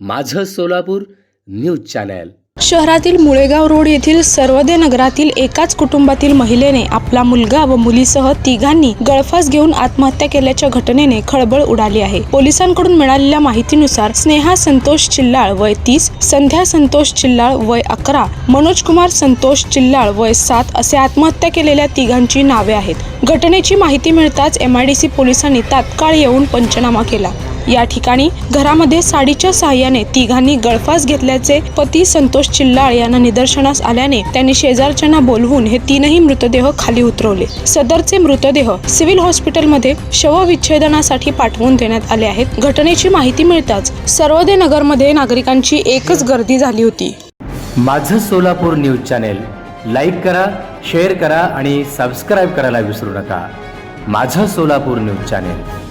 माझं Solapur news channel. शहरातील Mulegaon road येथील सर्वदे नगरातील एकाच कुटुंबातील महिलेने आपला मुलगा व मुलीसह तिघांनी गळफास घेऊन आत्महत्या केल्याच्या घटनेने खळबळ उडाली आहे. पोलिसांकडून मिळालेल्या माहितीनुसार स्नेहा संतोष चिल्लाळ वय तीस संध्या संतोष चिल्लाळ वय अकरा मनोज कुमार संतोष चिल्लाळ वय सात असे आत्महत्या केलेल्या तिघांची नावे आहेत. घटनेची माहिती मिळताच एमआयडीसी पोलिसांनी तात्काळ येऊन पंचनामा केला. या ठिकाणी घरामध्ये साडीच्या साहाय्याने तिघांनी गळफास घेतल्याचे पती संतोष चिल्लाळ यांना निदर्शनास आल्याने त्यांनी शेजारच्यांना बोलवून हे तीनही मृतदेह खाली उतरवले. सदरचे मृतदेह सिव्हिल हॉस्पिटलमध्ये शवविच्छेदनासाठी पाठवून देण्यात आले आहेत. घटनेची माहिती मिळताच सर्वोदय नगरमध्ये नागरिकांची एकच गर्दी झाली होती. माझं सोलापूर न्यूज चॅनेल लाईक करा शेअर करा आणि सबस्क्राईब करायला विसरू नका. माझं सोलापूर न्यूज चॅनेल.